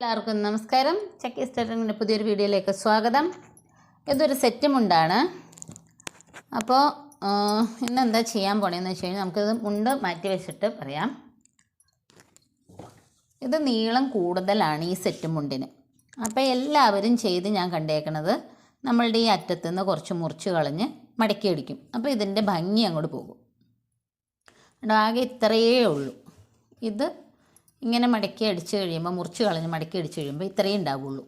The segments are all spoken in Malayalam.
എല്ലാവർക്കും നമസ്കാരം. ചക്കി സ്റ്റേറ്റിന്റെ പുതിയൊരു വീഡിയോയിലേക്ക് സ്വാഗതം. ഇതൊരു സെറ്റ് മുണ്ടാണ്. അപ്പോൾ ഇന്ന് എന്താ ചെയ്യാൻ പോണേന്ന് വെച്ച് കഴിഞ്ഞാൽ നമുക്കിത് മുണ്ട് മാറ്റി വെച്ചിട്ട് പറയാം. ഇത് നീളം കൂടുതലാണ് ഈ സെറ്റ് മുണ്ടിന്. അപ്പോൾ എല്ലാവരും ചെയ്ത് ഞാൻ കണ്ടേക്കണത് നമ്മളുടെ ഈ അറ്റത്ത് നിന്ന് കുറച്ച് മുറിച്ച് കളഞ്ഞ് മടക്കി അടിക്കും. അപ്പോൾ ഇതിന്റെ ഭംഗി അങ്ങോട്ട് പോകും. ആകെ ഇത്രയേ ഉള്ളൂ. ഇത് ഇങ്ങനെ മടക്കി അടിച്ചു കഴിയുമ്പോൾ മുറിച്ച് കളഞ്ഞ് മടക്കി അടിച്ച് കഴിയുമ്പോൾ ഇത്രയേ ഉണ്ടാവുള്ളൂ.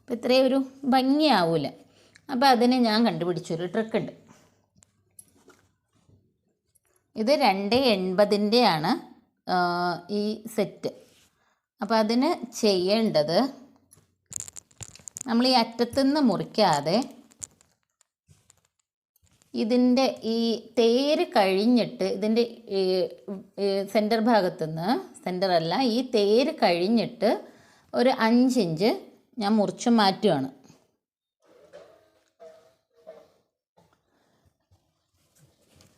അപ്പോൾ ഇത്രയും ഒരു ഭംഗിയാവില്ല അപ്പോൾ അതിന് ഞാൻ കണ്ടുപിടിച്ചൊരു ട്രിക്കുണ്ട്. ഇത് രണ്ട് എൺപതിന്റെയാണ് ഈ സെറ്റ്. അപ്പോൾ അതിന് ചെയ്യേണ്ടത് നമ്മൾ ഈ അറ്റത്തുനിന്ന് മുറിക്കാതെ ഇതിന്റെ ഈ തേര് കഴിഞ്ഞിട്ട് ഇതിന്റെ സെന്റർ ഭാഗത്തുനിന്ന് സെന്റർ അല്ല ഈ തേര് കഴിഞ്ഞിട്ട് ഒരു അഞ്ചിഞ്ച് ഞാൻ മുറിച്ച് മാറ്റുകയാണ്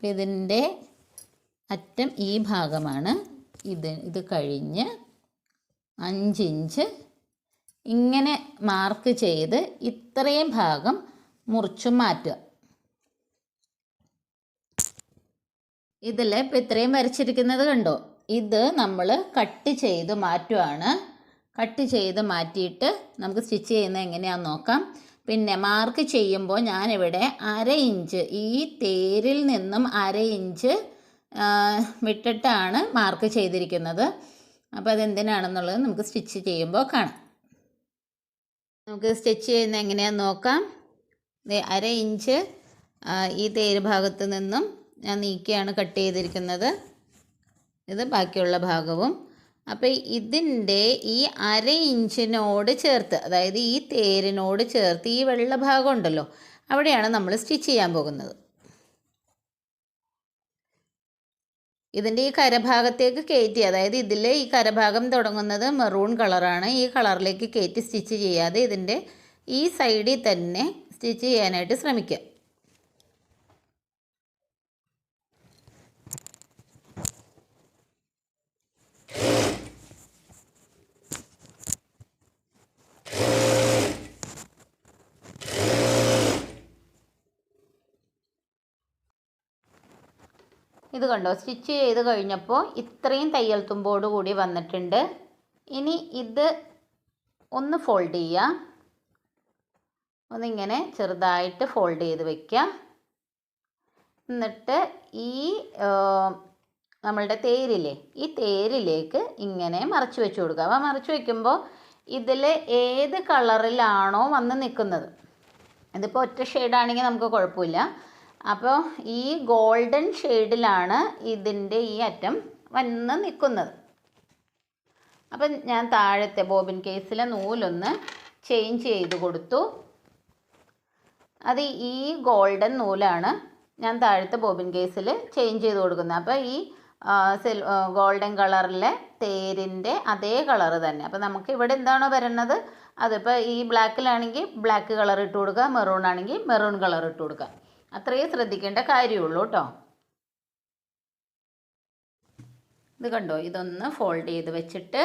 ഇതിന്റെ അറ്റം ഈ ഭാഗമാണ്. ഇത് ഇത് കഴിഞ്ഞ് അഞ്ചിഞ്ച് ഇങ്ങനെ മാർക്ക് ചെയ്ത് ഇത്രയും ഭാഗം മുറിച്ചു മാറ്റുക. ഇതിൽ ഇപ്പം ഇത്രയും വരച്ചിരിക്കുന്നത് കണ്ടോ? ഇത് നമ്മൾ കട്ട് ചെയ്ത് മാറ്റുവാണ്. കട്ട് ചെയ്ത് മാറ്റിയിട്ട് നമുക്ക് സ്റ്റിച്ച് ചെയ്യുന്നത് എങ്ങനെയാണെന്ന് നോക്കാം. പിന്നെ മാർക്ക് ചെയ്യുമ്പോൾ ഞാനിവിടെ അര ഇഞ്ച് ഈ തേരിൽ നിന്നും അര ഇഞ്ച് വിട്ടിട്ടാണ് മാർക്ക് ചെയ്തിരിക്കുന്നത്. അപ്പോൾ അതെന്തിനാണെന്നുള്ളത് നമുക്ക് സ്റ്റിച്ച് ചെയ്യുമ്പോൾ കാണാം. നമുക്ക് സ്റ്റിച്ച് ചെയ്യുന്നത് എങ്ങനെയാണെന്ന് നോക്കാം. അര ഇഞ്ച് ഈ തേര് ഭാഗത്ത് നിന്നും ഞാൻ നീക്കിയാണ് കട്ട് ചെയ്തിരിക്കുന്നത്. ഇത് ബാക്കിയുള്ള ഭാഗവും. അപ്പോൾ ഇതിന്റെ ഈ അര ഇഞ്ചിനോട് ചേർത്ത് അതായത് ഈ തേരിനോട് ചേർത്ത് ഈ വെള്ള ഭാഗം ഉണ്ടല്ലോ അവിടെയാണ് നമ്മൾ സ്റ്റിച്ച് ചെയ്യാൻ പോകുന്നത്. ഇതിന്റെ ഈ കരഭാഗത്തേക്ക് കയറ്റി അതായത് ഇതിൽ ഈ കരഭാഗം തുടങ്ങുന്നത് മെറൂൺ കളറാണ്. ഈ കളറിലേക്ക് കയറ്റി സ്റ്റിച്ച് ചെയ്യാതെ ഇതിന്റെ ഈ സൈഡിൽ തന്നെ സ്റ്റിച്ച് ചെയ്യാനായിട്ട് ശ്രമിക്കുക. ഇത് കണ്ടോ? സ്റ്റിച്ച് ചെയ്ത് കഴിഞ്ഞപ്പോൾ ഇത്രയും തയ്യൽ തുമ്പോട് കൂടി വന്നിട്ടുണ്ട്. ഇനി ഇത് ഒന്ന് ഫോൾഡ് ചെയ്യുക ഒന്നിങ്ങനെ ചെറുതായിട്ട് ഫോൾഡ് ചെയ്ത് വയ്ക്കുക എന്നിട്ട് ഈ നമ്മളുടെ തേരില്ലേ ഈ തേരിലേക്ക് ഇങ്ങനെ മറച്ച് വെച്ച് കൊടുക്കുക. അപ്പോൾ മറച്ച് വയ്ക്കുമ്പോൾ ഇതിൽ ഏത് കളറിലാണോ വന്ന് നിൽക്കുന്നത്. ഇതിപ്പോൾ ഒറ്റ ഷെയ്ഡാണെങ്കിൽ നമുക്ക് കുഴപ്പമില്ല. അപ്പോൾ ഈ ഗോൾഡൻ ഷെയ്ഡിലാണ് ഇതിന്റെ ഈ അറ്റം വന്ന് നിൽക്കുന്നത്. അപ്പം ഞാൻ താഴത്തെ ബോബിൻ കേസിലെ നൂലൊന്ന് ചേഞ്ച് ചെയ്ത് കൊടുത്തു. അത് ഈ ഗോൾഡൻ നൂലാണ് ഞാൻ താഴത്തെ ബോബിൻ കേസിൽ ചേഞ്ച് ചെയ്ത് കൊടുക്കുന്നത്. അപ്പോൾ ഈ സിൽ ഗോൾഡൻ കളറിലെ തേരിന്റെ അതേ കളർ തന്നെ. അപ്പോൾ നമുക്ക് ഇവിടെ എന്താണോ വരുന്നത് അതിപ്പോൾ ഈ ബ്ലാക്കിലാണെങ്കിൽ ബ്ലാക്ക് കളർ ഇട്ട് കൊടുക്കുക മെറൂൺ ആണെങ്കിൽ മെറൂൺ കളർ ഇട്ട് കൊടുക്കുക. അത്രയേ ശ്രദ്ധിക്കേണ്ട കാര്യമുള്ളൂ കേട്ടോ. ഇത് കണ്ടോ? ഇതൊന്ന് ഫോൾഡ് ചെയ്ത് വെച്ചിട്ട്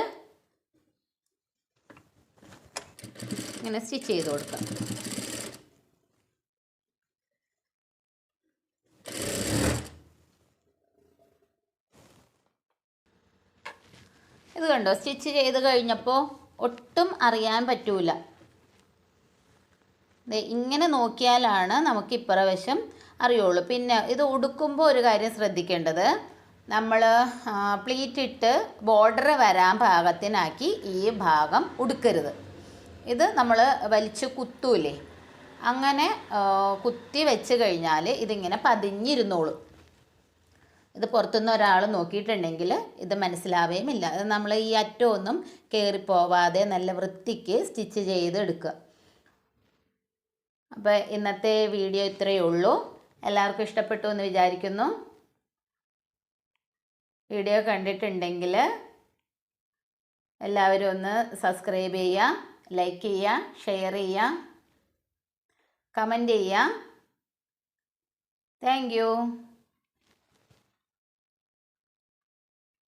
ഇങ്ങനെ സ്റ്റിച്ച് ചെയ്ത് കൊടുക്കാം. ഇത് കണ്ടോ? സ്റ്റിച്ച് ചെയ്ത് കഴിഞ്ഞപ്പോൾ ഒട്ടും അറിയാൻ പറ്റൂല. ഇങ്ങനെ നോക്കിയാലാണ് നമുക്ക് ഇപ്പുറവശം അറിയുള്ളൂ. പിന്നെ ഇത് ഉടുക്കുമ്പോൾ ഒരു കാര്യം ശ്രദ്ധിക്കേണ്ടത്. നമ്മൾ പ്ലീറ്റ് ഇട്ട് ബോർഡർ വരാൻ പാകത്തിനാക്കി ഈ ഭാഗം ഉടുക്കരുത്. ഇത് നമ്മൾ വലിച്ച് കുത്തൂലേ. അങ്ങനെ കുത്തി വെച്ച് കഴിഞ്ഞാൽ ഇതിങ്ങനെ പതിഞ്ഞിരുന്നോളും. ഇത് പുറത്തുനിന്ന് ഒരാൾ നോക്കിയിട്ടുണ്ടെങ്കിൽ ഇത് മനസ്സിലാവേമില്ല നമ്മൾ ഈ അറ്റമൊന്നും കയറിപ്പോവാതെ നല്ല വൃത്തിക്ക് സ്റ്റിച്ച് ചെയ്ത് എടുക്കുക. അപ്പോൾ ഇന്നത്തെ വീഡിയോ ഇത്രയേ ഉള്ളൂ. എല്ലാവർക്കും ഇഷ്ടപ്പെട്ടു എന്ന് വിചാരിക്കുന്നു. വീഡിയോ കണ്ടിട്ടുണ്ടെങ്കിൽ എല്ലാവരും ഒന്ന് സബ്സ്ക്രൈബ് ചെയ്യുക ലൈക്ക് ചെയ്യുക ഷെയർ ചെയ്യുക കമന്റ് ചെയ്യുക. താങ്ക്